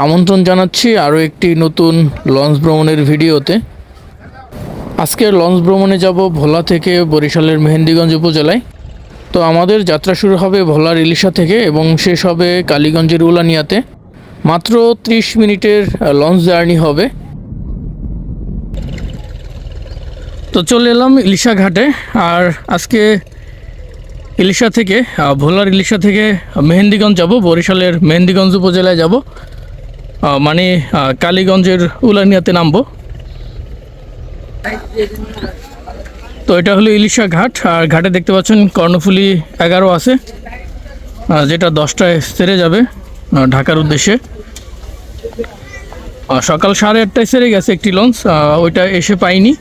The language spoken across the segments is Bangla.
আমন্ত্রণ জানাচ্ছি আরও একটি নতুন লঞ্চ ভ্রমণের ভিডিওতে। আজকে লঞ্চ ভ্রমণে যাব ভোলা থেকে বরিশালের মেহেন্দিগঞ্জ উপজেলায়। তো আমাদের যাত্রা শুরু হবে ভোলার ইলিশা থেকে এবং শেষ হবে কালীগঞ্জের উলানিয়াতে। মাত্র 30 মিনিটের লঞ্চ জার্নি হবে। তো চলে এলাম ইলিশা ঘাটে আর আজকে ইলিশা থেকে ভোলার ইলিশা থেকে মেহেন্দিগঞ্জ যাব, বরিশালের মেহেন্দিগঞ্জ উপজেলায় যাব। মানে কালীগঞ্জের উলানিয়াতে নামবো। তো এটা হলো ইলিশা ঘাট, আর ঘাটে দেখতে পাচ্ছেন কর্ণফুলি এগারো আছে যেটা দশটায় সেরে যাবে ঢাকার উদ্দেশ্যে। সকাল সাড়ে আটটায় সেরে গেছে একটি লঞ্চ ওইটা এসে পাইনি।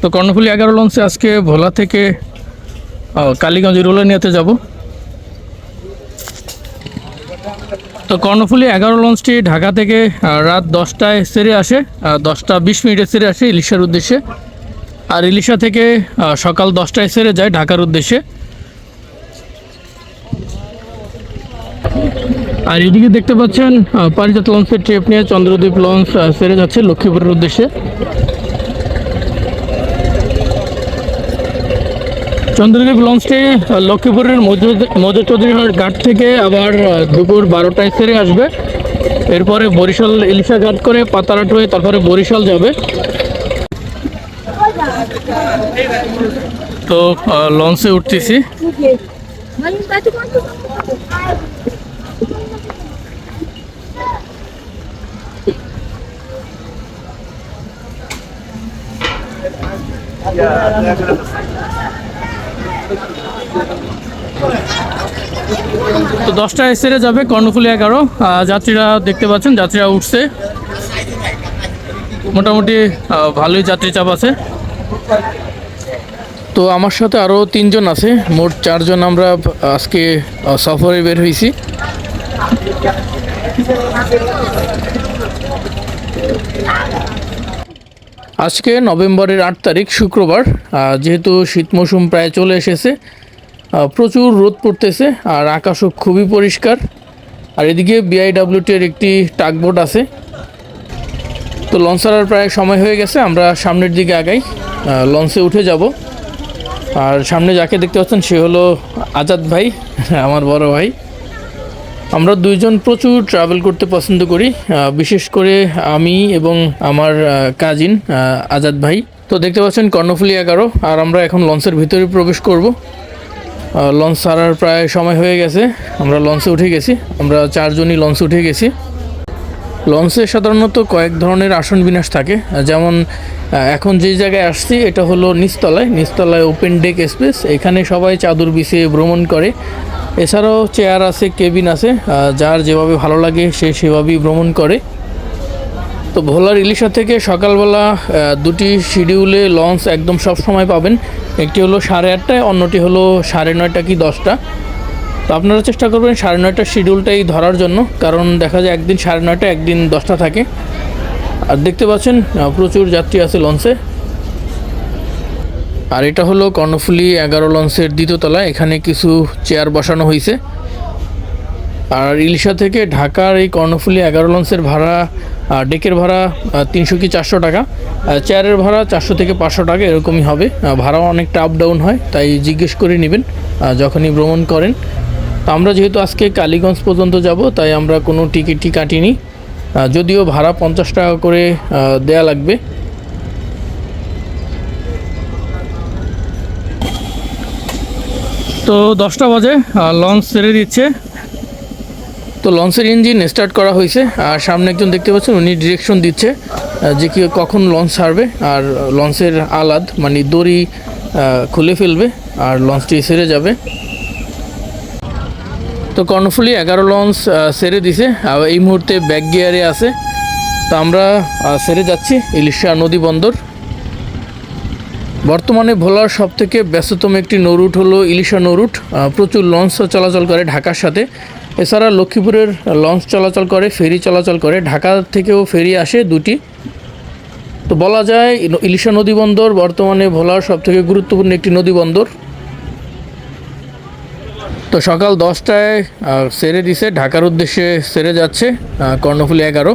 তো কর্ণফুলি এগারো লঞ্চে আজকে ভোলা থেকে কালীগঞ্জ রোলানিয়াতে যাব। তো কর্ণফুলি এগারো লঞ্চটি ঢাকা থেকে রাত দশটায় সেরে আসে দশটা বিশ মিনিটে সেরে আসে ইলিশার উদ্দেশ্যে। আর ইলিশা থেকে সকাল দশটায় সেরে যায় ঢাকার উদ্দেশ্যে। আর এদিকে দেখতে পাচ্ছেন পারিজাত লঞ্চের ট্রিপ নিয়ে চন্দ্রদ্বীপ লঞ্চ সেরে যাচ্ছে লক্ষ্মীপুরের উদ্দেশ্যে। চন্দ্রদ্বীপ লঞ্চটি লক্ষ্মীপুরের মজুর চৌধুরীহাট ঘাট থেকে আবার দুপুর বারোটায় সেরে আসবে এরপরে বরিশাল ইলিশা ঘাট করে পাতারাট হয়ে তারপরে বরিশাল যাবে তো লঞ্চে উঠতেছি quanto? তো দশটায় সেরে যাবে কর্ণফুলি এগারো। যাত্রীরা দেখতে পাচ্ছেন, যাত্রীরা উঠছে। মোটামুটি ভালোই যাত্রী চাপ আছে। তো আমার সাথে আরও তিনজন আছে, মোট চারজন আমরা আজকে সফরে বের হয়েছি। আজকে নভেম্বরের আট তারিখ, শুক্রবার। যেহেতু শীত মৌসুম প্রায় চলে এসেছে প্রচুর রোদ পড়তেছে আর আকাশও খুবই পরিষ্কার। আর এদিকে বিআইডাব্লিউটির একটি টাকবোট আছে। তো লঞ্চ ছাড়ার প্রায় সময় হয়ে গেছে, আমরা সামনের দিকে আগাই। লঞ্চে উঠে যাব। আর সামনে যাকে দেখতে পাচ্ছেন, সে হলো আজাদ ভাই, আমার বড় ভাই। আমরা দুইজন প্রচুর ট্রাভেল করতে পছন্দ করি। বিশেষ করে আমি এবং আমার কাজিন আজাদ ভাই। তো দেখতে পাচ্ছেন কর্ণফুলি এগারো, আর আমরা এখন লঞ্চের ভিতরে প্রবেশ করব। লঞ্চ ছাড়ার প্রায় সময় হয়ে গেছে। আমরা লঞ্চে উঠে গেছি। আমরা চারজনই লঞ্চে উঠে গেছি। লঞ্চে সাধারণত কয়েক ধরনের আসন বিন্যাস থাকে। যেমন এখন যে জায়গায় আসছি, এটা হলো নিচতলায়। নিচতলায় ওপেন ডেক স্পেস এখানে সবাই চাদর বিছিয়ে ভ্রমণ করে। এছাড়াও চেয়ার আছে কেবিন আছে। যার যেভাবে ভালো লাগে, সে সেভাবেই ভ্রমণ করে। তো ভোলার ইলিশা থেকে সকালবেলা দুটি শিডিউলে লঞ্চ একদম সব সময় পাবেন। একটি হলো সাড়ে আটটায়, অন্যটি হলো সাড়ে নয়টা কি দশটা। তো আপনারা চেষ্টা করবেন সাড়ে নয়টার শিডিউলটাই ধরার জন্য, কারণ দেখা যায় একদিন সাড়ে নয়টা, একদিন দশটা থাকে। আর দেখতে পাচ্ছেন প্রচুর যাত্রী আছে লঞ্চে। আর এটা হলো কর্ণফুলি এগারো লঞ্চের দ্বিতীয় তলা, এখানে কিছু চেয়ার বসানো হয়েছে আর ইলিশা থেকে ঢাকার এই কর্ণফুলি এগারো লঞ্চের ভাড়া ডেকের ভাড়া তিনশো কি চারশো টাকা। চেয়ারের ভাড়া চারশো থেকে পাঁচশো টাকা, এরকমই হবে। ভাড়াও অনেকটা আপ ডাউন হয়, তাই জিজ্ঞেস করে নেবেন যখনই ভ্রমণ করেন। তো আমরা যেহেতু আজকে কালীগঞ্জ পর্যন্ত যাব, তাই আমরা কোনো টিকিটই কাটিনি। যদিও ভাড়া পঞ্চাশ টাকা করে দেয়া লাগবে। তো দশটা বাজে লঞ্চ ছেড়ে দিচ্ছে। তো লঞ্চের ইঞ্জিন স্টার্ট করা হয়েছে, আর সামনে একজন দেখতে পাচ্ছেন, উনি ডিরেকশন দিচ্ছে যে কি কখন লঞ্চ ছাড়বে, আর লঞ্চের আলাদ মানে দড়ি খুলে ফেলবে, আর লঞ্চটি সেরে যাবে। তো কর্ণফুলি এগারো লঞ্চ সেরে দিছে, আর এই মুহূর্তে ব্যাক গিয়ারে আছে। তো আমরা সেরে যাচ্ছি, ইলিশা নদী বন্দর। বর্তমানে ভোলার সব থেকে ব্যস্ততম একটি নৌরুট হলো ইলিশা নৌরুট প্রচুর লঞ্চ চলাচল করে ঢাকার সাথে। এছাড়া লক্ষ্মীপুরের লঞ্চ চলাচল করে, ফেরি চলাচল করে, ঢাকা থেকেও ফেরি আসে দুটি। তো বলা যায়, ইলিশা নদী বন্দর বর্তমানে ভোলার সব থেকে গুরুত্বপূর্ণ একটি নদী বন্দর। তো সকাল দশটায় সেরে দিছে, ঢাকার উদ্দেশ্যে সেরে যাচ্ছে কর্ণফুলী এগারো।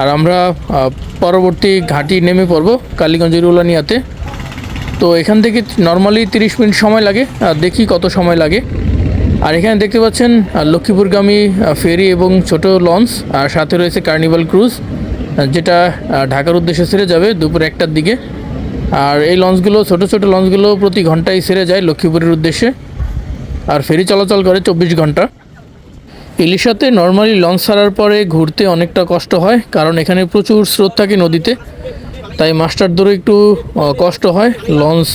আর আমরা পরবর্তী ঘাটি নেমে পড়ব কালীগঞ্জের উলানিয়াতে তো এখান থেকে নর্মালি তিরিশ মিনিট সময় লাগে দেখি কত সময় লাগে। আর এখানে দেখতে পাচ্ছেন লক্ষ্মীপুরগামী ফেরি এবং ছোট লঞ্চ, আর সাথে রয়েছে কার্নিভাল ক্রুজ যেটা ঢাকার উদ্দেশ্যে সেরে যাবে দুপুর একটার দিকে। আর এই লঞ্চগুলো, ছোট ছোট লঞ্চগুলো প্রতি ঘন্টায় সেরে যায় লক্ষ্মীপুরের উদ্দেশ্যে। আর ফেরি চলাচল করে চব্বিশ ঘণ্টা। ইলিশাতে নর্মালি লঞ্চ ছাড়ার পরে ঘুরতে অনেকটা কষ্ট হয়, কারণ এখানে প্রচুর স্রোত থাকে নদীতে। তাই মাস্টার ধরে একটু কষ্ট হয় লঞ্চ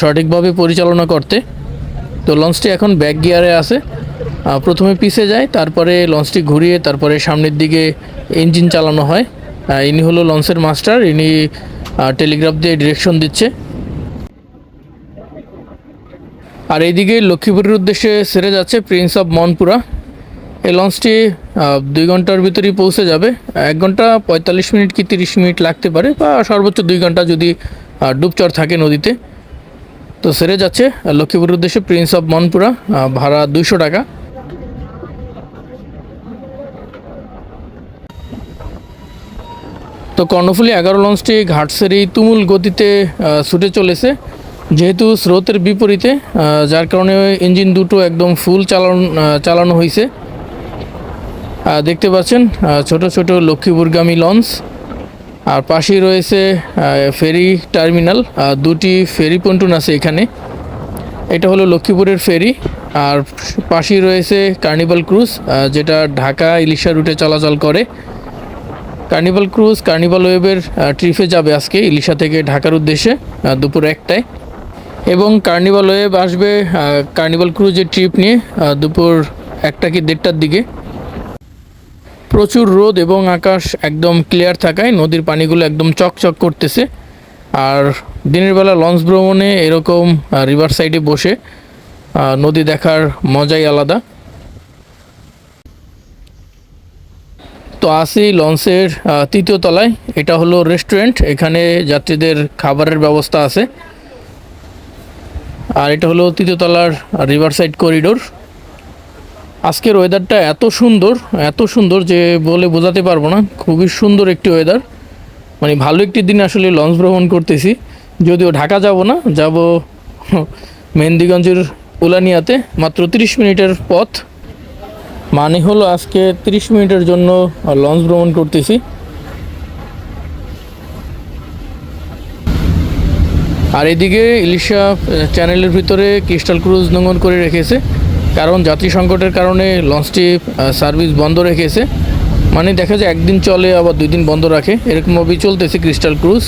সঠিকভাবে পরিচালনা করতে। তো লঞ্চটি এখন ব্যাক গিয়ারে আছে। প্রথমে পিছে যায়, তারপরে লঞ্চটি ঘুরিয়ে, তারপরে সামনের দিকে ইঞ্জিন চালানো হয়। ইনি হলো লঞ্চের মাস্টার ইনি টেলিগ্রাফ দিয়ে ডিরেকশন দিচ্ছে। আর এইদিকে লক্ষ্মীপুরের উদ্দেশ্যে সেরে যাচ্ছে প্রিন্স অফ মনপুরা এই লঞ্চটি দুই ঘণ্টার ভিতরেই পৌঁছে যাবে। এক ঘণ্টা পঁয়তাল্লিশ মিনিট কি তিরিশ মিনিট লাগতে পারে, বা সর্বোচ্চ দুই ঘণ্টা যদি ডুবচর থাকে নদীতে। তো সেরে যাচ্ছে লক্ষ্মীপুরের উদ্দেশ্যে প্রিন্স অফ মনপুরা ভাড়া দুইশো টাকা। তো কর্ণফুলী এগারো লঞ্চটি ঘাটসেরি তুমুল গতিতে ছুটে চলেছে। যেহেতু স্রোতের বিপরীতে যার কারণে ইঞ্জিন দুটো একদম ফুল চালানো চালানো হয়েছে দেখতে পাচ্ছেন ছোট ছোট লক্ষ্মীপুরগামী লঞ্চ। আর পাশেই রয়েছে ফেরি টার্মিনাল। দুটি ফেরি পন্টুন আছে এখানে। এটা হলো লক্ষ্মীপুরের ফেরি। আর পাশেই রয়েছে কার্নিভাল ক্রুজ যেটা ঢাকা ইলিশা রুটে চলাচল করে। কার্নিভাল ক্রুজ কার্নিভাল ওয়েবের ট্রিপে যাবে আজকে ইলিশা থেকে ঢাকার উদ্দেশ্যে দুপুর একটায়। এবং কার্নিভাল ওয়েব আসবে কার্নিভাল ক্রুজের ট্রিপ নিয়ে দুপুর একটা কি দেড়টার দিকে। প্রচুর রোদ এবং আকাশ একদম ক্লিয়ার থাকায় নদীর পানিগুলো একদম চকচক করতেছে। আর দিনের বেলা লঞ্চ ভ্রমণে এরকম রিভার সাইডে বসে নদী দেখার মজাই আলাদা। তো আসি লঞ্চের তৃতীয় তলায়। এটা হলো রেস্টুরেন্ট এখানে যাত্রীদের খাবারের ব্যবস্থা আছে। আর এটা হলো তৃতীয় তলার রিভার সাইড করিডোর আজকের ওয়েদারটা এত সুন্দর এত সুন্দর যে বলে বোঝাতে পারব না। খুবই সুন্দর একটি ওয়েদার মানে ভালো একটি দিন আসলে লঞ্চ ভ্রমণ করতেছি। যদিও ঢাকা যাব না, যাব মেহেন্দিগঞ্জের উলানিয়াতে, মাত্র তিরিশ মিনিটের পথ। মানে হলো আজকে তিরিশ মিনিটের জন্য লঞ্চ ভ্রমণ করতেছি। আর এদিকে ইলিশা চ্যানেলের ভিতরে ক্রিস্টাল ক্রুজ নোংর করে রেখেছে। কারণ যাত্রী সংকটের কারণে লঞ্চটি সার্ভিস বন্ধ রেখেছে। মানে দেখা যায় একদিন চলে, আবার দুই দিন বন্ধ রাখে। এরকমভাবেই চলতেছে ক্রিস্টাল ক্রুজ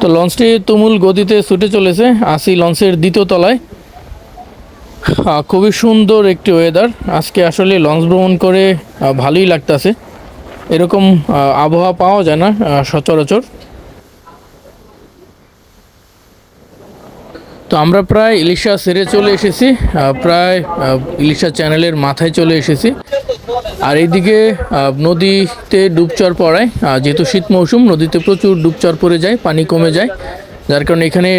তো লঞ্চটি তুমুল গতিতে ছুটে চলেছে। আসি লঞ্চের দ্বিতীয় তলায়। খুবই সুন্দর একটি ওয়েদার আজকে আসলে লঞ্চ ভ্রমণ করে ভালোই লাগতাছে। এরকম আবহাওয়া পাওয়া যায় না সচরাচর। তো আমরা প্রায় ইলিশা সেরে চলে এসেছি প্রায় ইলিশা চ্যানেলের মাথায় চলে এসেছি। আর এইদিকে নদীতে ডুবচর পড়ায় যেহেতু শীত মৌসুম, নদীতে প্রচুর ডুবচর পড়ে যায়, পানি কমে যায়। যার কারণে এখানে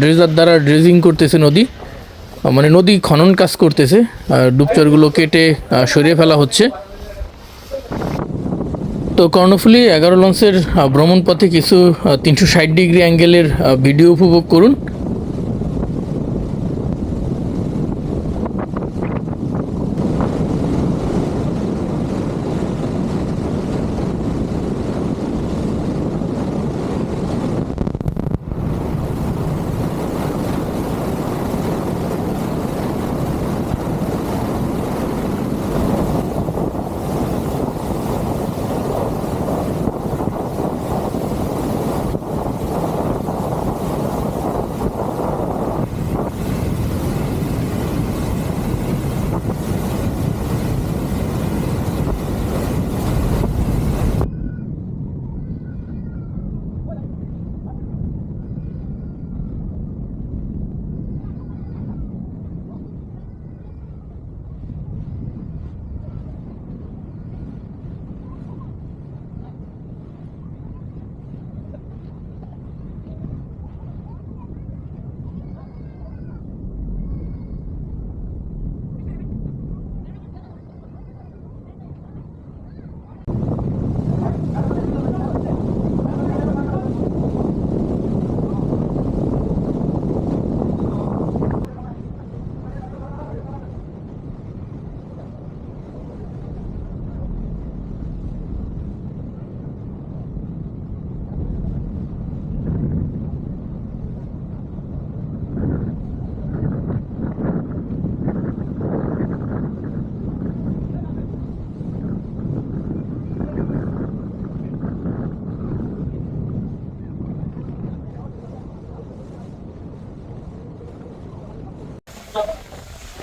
ড্রেজার দ্বারা ড্রেজিং করতেছে নদী। মানে নদী খনন কাজ করতেছে ডুবচরগুলো কেটে সরিয়ে ফেলা হচ্ছে। তো কর্ণফুলি এগারো লঞ্চের ভ্রমণ পথে কিছু তিনশো ষাট ডিগ্রি অ্যাঙ্গেলের ভিডিও উপভোগ করুন।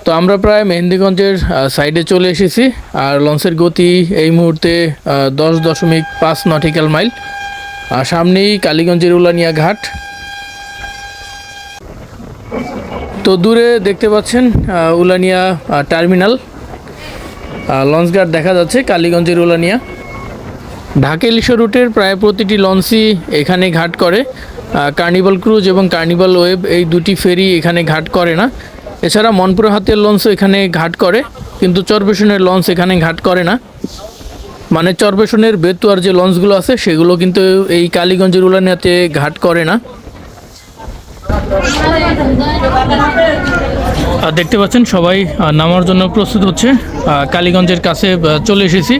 তো আমরা প্রায় মেহেন্দিগঞ্জের সাইডে চলে এসেছি। আর লঞ্চের গতি এই মুহূর্তে দশ দশমিক পাঁচ নটিক্যাল মাইল আর সামনেই কালীগঞ্জের উলানিয়া ঘাট। তো দূরে দেখতে পাচ্ছেন উলানিয়া টার্মিনাল লঞ্চ ঘাট দেখা যাচ্ছে কালীগঞ্জের উলানিয়া। ঢাকা ইলিশা রুটের প্রায় প্রতিটি লঞ্চই এখানে ঘাট করে। কার্নিভাল ক্রুজ এবং কার্নিভাল ওয়েব এই দুটি ফেরি এখানে ঘাট করে না। এছাড়া মনপুরা হাতের লঞ্চও এখানে ঘাট করে, কিন্তু চরবেশনের লঞ্চ এখানে ঘাট করে না। মানে চরবেশনের বেতুয়ার যে লঞ্চগুলো আছে, সেগুলো কিন্তু এই কালীগঞ্জের উলানিয়াতে ঘাট করে না। আর দেখতে পাচ্ছেন সবাই নামার জন্য প্রস্তুত হচ্ছে। কালীগঞ্জের কাছে চলে এসেছি।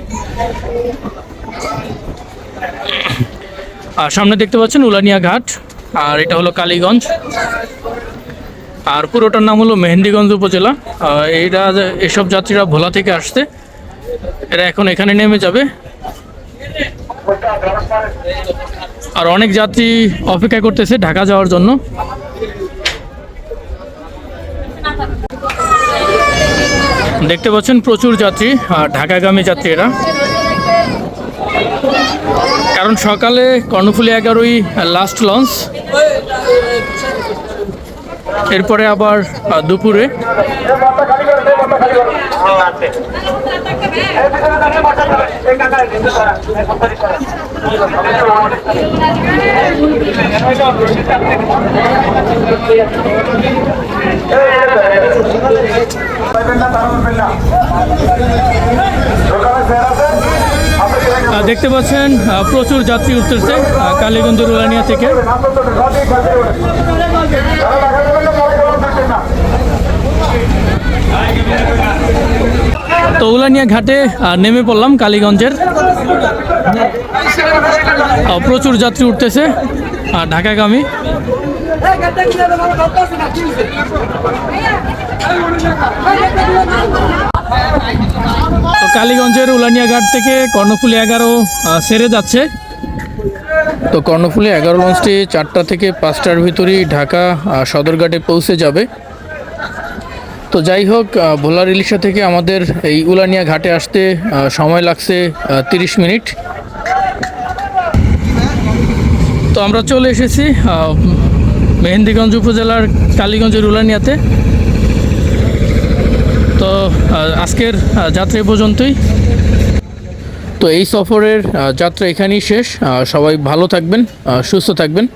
আর সামনে দেখতে পাচ্ছেন উলানিয়া ঘাট, আর এটা হলো কালীগঞ্জ। আর পুরোটার নাম হলো মেহেন্দিগঞ্জ উপজেলা। এইটা এসব যাত্রীরা ভোলা থেকে আসছে, এরা এখন এখানে নেমে যাবে। আর অনেক যাত্রী অপেক্ষা করতেছে ঢাকা যাওয়ার জন্য। দেখতে পাচ্ছেন প্রচুর যাত্রী, আর ঢাকাগামী যাত্রী এরা কারণ সকালে কর্ণফুলি এগারোই লাস্ট লঞ্চ এরপরে আবার দুপুরে। দেখতে পাচ্ছেন প্রচুর যাত্রী উঠতেছে কালীগঞ্জ রুলানিয়া থেকে। তো ঘাটে নেমে পড়লাম কালীগঞ্জের। প্রচুর যাত্রী উঠতেছে আহ, ঢাকাগামী। তো কালীগঞ্জের উলানিয়া ঘাট থেকে কর্ণফুলি এগারো সেরে যাচ্ছে। তো কর্ণফুলি এগারো লঞ্চটি চারটা থেকে পাঁচটার ভিতরেই ঢাকা সদরঘাটে পৌঁছে যাবে। তো যাই হোক ভোলার ইলিশা থেকে আমাদের এই উলানিয়া ঘাটে আসতে সময় লাগছে তিরিশ মিনিট। তো আমরা চলে এসেছি মেহেন্দিগঞ্জ উপজেলার কালীগঞ্জের উলানিয়াতে। তো আজকের যাত্রা পর্যন্তই। তো এই সফরের যাত্রা এখানেই শেষ। সবাই ভালো থাকবেন সুস্থ থাকবেন।